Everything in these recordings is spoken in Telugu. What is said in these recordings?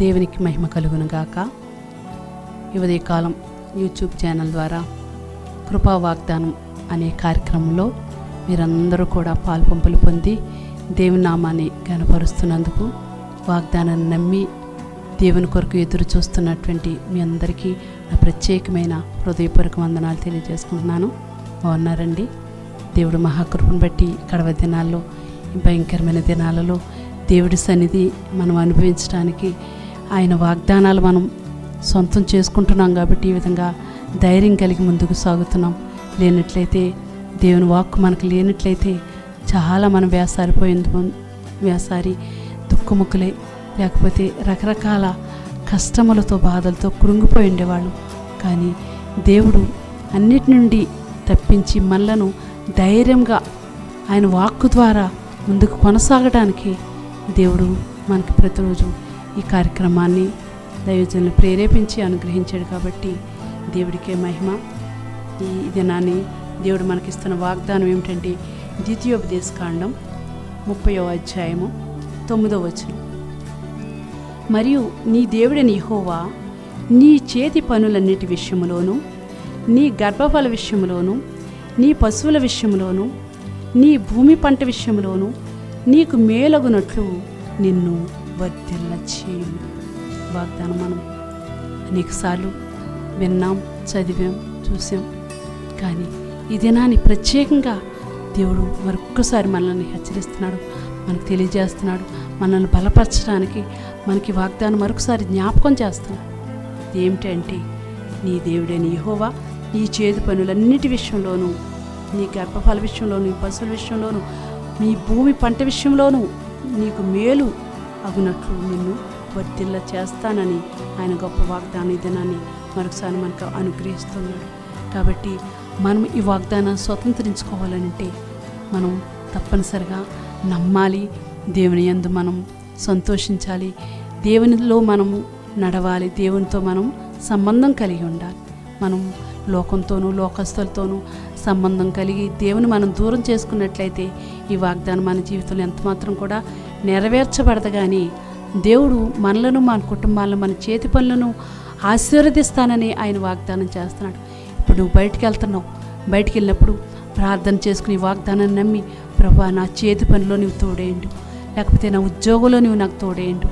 దేవునికి మహిమ కలుగునుగాక ఈ యూట్యూబ్ ఛానల్ ద్వారా కృపా వాగ్దానం అనే కార్యక్రమంలో మీరందరూ కూడా పాల్పంపులు పొంది దేవుని నామాన్ని గనపరుస్తున్నందుకు వాగ్దానాన్ని నమ్మి దేవుని కొరకు ఎదురు చూస్తున్నటువంటి మీ అందరికీ నా ప్రత్యేకమైన హృదయపూర్వక వందనాలు తెలియజేసుకుంటున్నాను. బాగున్నారండి? దేవుడు మహాకృపను బట్టి కడవ దినాల్లో భయంకరమైన దినాలలో దేవుడి సన్నిధి మనం అనుభవించడానికి ఆయన వాగ్దానాలు మనం సొంతం చేసుకుంటున్నాం కాబట్టి ఈ విధంగా ధైర్యం కలిగి ముందుకు సాగుతున్నాం. లేనట్లయితే దేవుని వాక్కు మనకు లేనట్లయితే చాలా మనం వేసారిపోయింది వేసారి దుఃఖముఖులే లేకపోతే రకరకాల కష్టములతో బాధలతో కృంగిపోయి ఉండేవాళ్ళు. కానీ దేవుడు అన్నిటి నుండి తప్పించి మనలను ధైర్యంగా ఆయన వాక్కు ద్వారా ముందుకు కొనసాగడానికి దేవుడు మనకి ప్రతిరోజు ఈ కార్యక్రమాన్ని దైవజనులు ప్రేరేపించి అనుగ్రహించాడు కాబట్టి దేవుడికే మహిమ. ఈ దినాన్ని దేవుడు మనకిస్తున్న వాగ్దానం ఏమిటంటే ద్వితీయోపదేశ కాండం ముప్పయో అధ్యాయము తొమ్మిదో వచనం. మరియు నీ దేవుడని యెహోవా నీ చేతి పనులన్నిటి విషయంలోనూ నీ గర్భఫల విషయంలోనూ నీ పశువుల విషయంలోనూ నీ భూమి పంట విషయంలోనూ నీకు మేలగునట్లు నిన్ను వర్ధిల్ల చేయు వాగ్దానం మనం అనేకసార్లు విన్నాం చదివాం చూసాం. కానీ ఈ దినాన్ని ప్రత్యేకంగా దేవుడు మరొక్కసారి మనల్ని హెచ్చరిస్తున్నాడు మనకు తెలియజేస్తున్నాడు మనల్ని బలపరచడానికి మనకి వాగ్దానం మరొకసారి జ్ఞాపకం చేస్తున్నాడు. ఏమిటంటే నీ దేవుడైన యహోవా నీ చేతి పనులన్నిటి విషయంలోనూ నీ గర్భఫల విషయంలోను పశువుల విషయంలోను నీ భూమి పంట విషయంలోనూ నీకు మేలు అవినట్లు నిన్ను వర్తిల్ల చేస్తానని ఆయన గొప్ప వాగ్దాన ఈ దినాన్ని మరొకసారి మనకు అనుగ్రహిస్తున్నాడు. కాబట్టి మనం ఈ వాగ్దానాన్ని స్వతంత్రించుకోవాలంటే మనం తప్పనిసరిగా నమ్మాలి. దేవుని యందు మనం సంతోషించాలి. దేవునిలో మనము నడవాలి. దేవునితో మనం సంబంధం కలిగి ఉండాలి. మనం లోకంతోనూ లోకస్తులతోనూ సంబంధం కలిగి దేవుని మనం దూరం చేసుకున్నట్లయితే ఈ వాగ్దానం మన జీవితంలో ఎంతమాత్రం కూడా నెరవేర్చబడదు కానీ దేవుడు మనలను మన కుటుంబాలను మన చేతి పనులను ఆశీర్వదిస్తానని ఆయన వాగ్దానం చేస్తున్నాడు. ఇప్పుడు నువ్వు బయటికి వెళ్తున్నావు బయటికి వెళ్ళినప్పుడు ప్రార్థన చేసుకుని వాగ్దానాన్ని నమ్మి ప్రభా నా చేతి పనిలో నువ్వు తోడేయండు. లేకపోతే నా ఉద్యోగంలో నువ్వు నాకు తోడేయండు.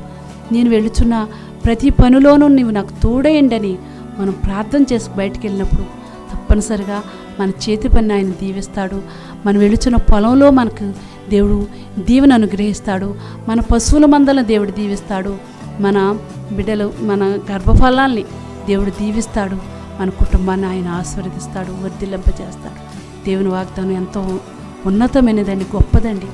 నేను వెళుచున్న ప్రతి పనిలోనూ నువ్వు నాకు తోడేయండి అని మనం ప్రార్థన చేసి బయటికి వెళ్ళినప్పుడు తప్పనిసరిగా మన చేతి పని ఆయన దీవిస్తాడు. మనం వెళుచున్న పొలంలో మనకు దేవుడు దీవెన అనుగ్రహిస్తాడు. మన పశువుల మందలను దేవుడు దీవిస్తాడు. మన బిడ్డలు మన గర్భఫలాల్ని దేవుడు దీవిస్తాడు. మన కుటుంబాన్ని ఆయన ఆశీర్వదిస్తాడు వర్ధిల్లింపజేస్తాడు. దేవుని వాగ్దానం ఎంతో ఉన్నతమైనదండి గొప్పదండి.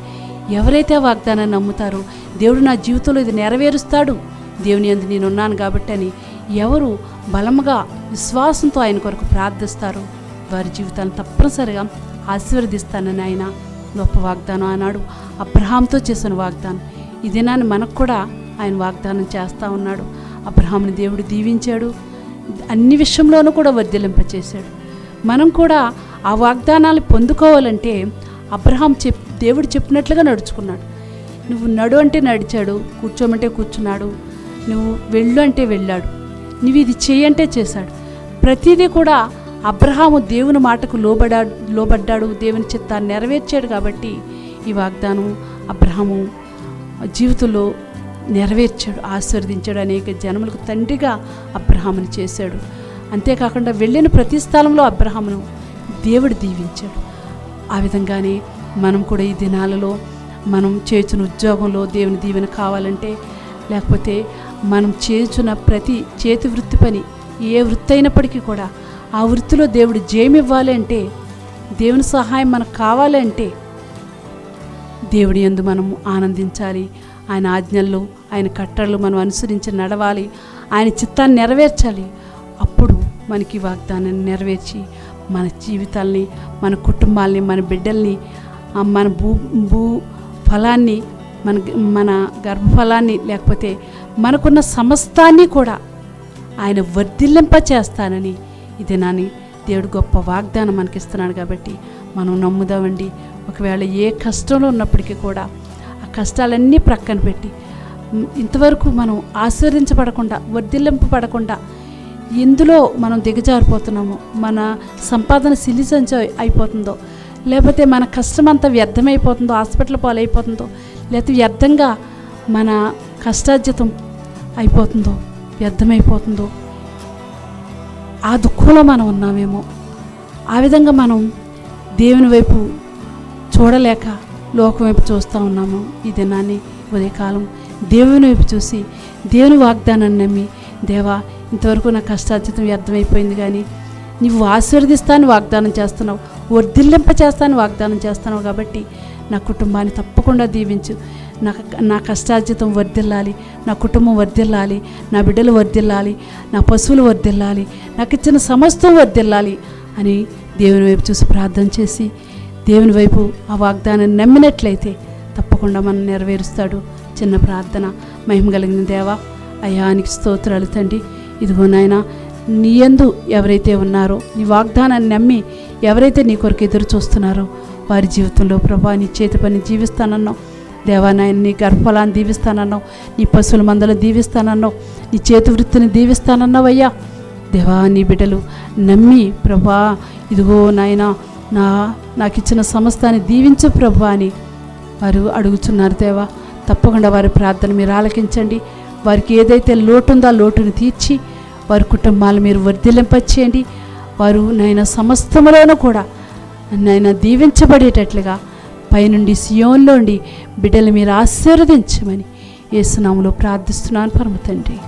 ఎవరైతే ఆ వాగ్దానాన్ని నమ్ముతారో దేవుడు నా జీవితంలో ఇది నెరవేరుస్తాడు. దేవుని అందు నేను ఉన్నాను కాబట్టి అని ఎవరు బలముగా విశ్వాసంతో ఆయన కొరకు ప్రార్థిస్తారో వారి జీవితాన్ని తప్పనిసరిగా ఆశీర్వదిస్తానని ఆయన గొప్ప వాగ్దానం అన్నాడు. అబ్రహాంతో చేసిన వాగ్దానం. ఈ దినాన్ని మనకు కూడా ఆయన వాగ్దానం చేస్తూ ఉన్నాడు. అబ్రహాంని దేవుడు దీవించాడు. అన్ని విషయంలోనూ కూడా వర్ధిలింపచేశాడు మనం కూడా ఆ వాగ్దానాలు పొందుకోవాలంటే అబ్రహాం చెప్ దేవుడు చెప్పినట్లుగా నడుచుకున్నాడు. నువ్వు నడు అంటే నడిచాడు కూర్చోమంటే కూర్చున్నాడు నువ్వు వెళ్ళు అంటే వెళ్ళాడు నువ్వు ఇది చేయంటే చేశాడు. ప్రతిదీ కూడా అబ్రహాము దేవుని మాటకు లోబడా లోబడ్డాడు. దేవుని చిత్తాన్ని నెరవేర్చాడు కాబట్టి ఈ వాగ్దానం అబ్రహాము జీవితంలో నెరవేర్చాడు ఆశీర్వదించాడు. అనేక జనములకు తండ్రిగా అబ్రహామును చేశాడు. అంతేకాకుండా వెళ్ళిన ప్రతి స్థలంలో అబ్రహామును దేవుడు దీవించాడు. ఆ విధంగానే మనం కూడా ఈ దినాలలో మనం చేస్తున్న ఉద్యోగంలో దేవుని దీవెన కావాలంటే లేకపోతే మనం చేస్తున్న ప్రతి చేతి వృత్తి పని ఏ వృత్తి అయినప్పటికీ కూడా ఆ వృత్తిలో దేవుడు జయమివ్వాలి అంటే దేవుని సహాయం మనకు కావాలి అంటే దేవుడి యందు మనము ఆనందించాలి. ఆయన ఆజ్ఞల్లో ఆయన కట్టడలు మనం అనుసరించి నడవాలి. ఆయన చిత్తాన్ని నెరవేర్చాలి. అప్పుడు మనకి వాగ్దానాన్ని నెరవేర్చి మన జీవితాల్ని మన కుటుంబాల్ని మన బిడ్డల్ని మన భూ భూ ఫలాన్ని మన మన గర్భఫలాన్ని లేకపోతే మనకున్న సమస్తాన్ని కూడా ఆయన వర్ధిల్లింప చేస్తానని ఇది నాని దేవుడు గొప్ప వాగ్దానం మనకిస్తున్నాడు కాబట్టి మనం నమ్ముదామండి. ఒకవేళ ఏ కష్టంలో ఉన్నప్పటికీ కూడా ఆ కష్టాలన్నీ ప్రక్కన పెట్టి ఇంతవరకు మనం ఆశీర్వించబడకుండా వర్ధిల్లింపబడకుండా ఎందులో మనం దిగజారిపోతున్నామో మన సంపాదన సిలిసంచ అయిపోతుందో లేకపోతే మన కష్టం వ్యర్థమైపోతుందో హాస్పిటల్ పాలైపోతుందో లేకపోతే వ్యర్థంగా మన కష్టార్జితం అయిపోతుందో వ్యర్థమైపోతుందో ఆ దుఃఖంలో మనం ఉన్నామేమో. ఆ విధంగా మనం దేవుని వైపు చూడలేక లోకం వైపు చూస్తూ ఉన్నాము ఈ దినాన్ని ఉదయకాలం. దేవుని వైపు చూసి దేవుని వాగ్దానాన్ని నమ్మి దేవా ఇంతవరకు నా కష్టార్జితం వ్యర్థమైపోయింది కానీ నీవు ఆశీర్వదిస్తాను వాగ్దానం చేస్తున్నావు వర్ధిల్లింప చేస్తాను వాగ్దానం చేస్తున్నావు కాబట్టి నా కుటుంబాన్ని తప్పకుండా దీవించు. నా నా కష్టార్జితం వర్ధిల్లాలి నా కుటుంబం వర్ధిల్లాలి నా బిడ్డలు వర్ధిల్లాలి నా పశువులు వర్ధిల్లాలి నాకు ఇచ్చిన సమస్తం వర్ధిల్లాలి అని దేవుని వైపు చూసి ప్రార్థన చేసి దేవుని వైపు ఆ వాగ్దానాన్ని నమ్మినట్లయితే తప్పకుండా మనం నెరవేరుస్తాడు. చిన్న ప్రార్థన మహిమ కలిగిన దేవా అయానికి స్తోత్రాలు తండ్రి. ఇదిగో నాయన నీ ఎందు ఎవరైతే ఉన్నారో నీ వాగ్దానాన్ని నమ్మి ఎవరైతే నీ కొరకు ఎదురు చూస్తున్నారో వారి జీవితంలో ప్రభా నీ చేతి పని జీవిస్తానన్నావు. దేవానాయన నీ గర్భఫలాన్ని దీవిస్తానన్నావు నీ పశువుల మందలు దీవిస్తానన్నావు నీ చేతి వృత్తిని దీవిస్తానన్నావు అయ్యా. దేవా నీ బిడ్డలు నమ్మి ప్రభా ఇదిగో నాయన నా నాకు ఇచ్చిన సమస్తాన్ని దీవించు ప్రభా అని వారు అడుగుచున్నారు దేవా. తప్పకుండా వారి ప్రార్థన మీరు ఆలకించండి. వారికి ఏదైతే లోటు ఉందో ఆ లోటుని తీర్చి వారి కుటుంబాలు మీరు వర్ధిల్లింపచేయండి. వారు నాయన సమస్తములోనూ కూడా నాయన దీవించబడేటట్లుగా పైనుండి సియోన్లోండి బిడ్డలు మీరు ఆశీర్వదించమని ఏసునాములో ప్రార్థిస్తున్నాను పరమ తండ్రి.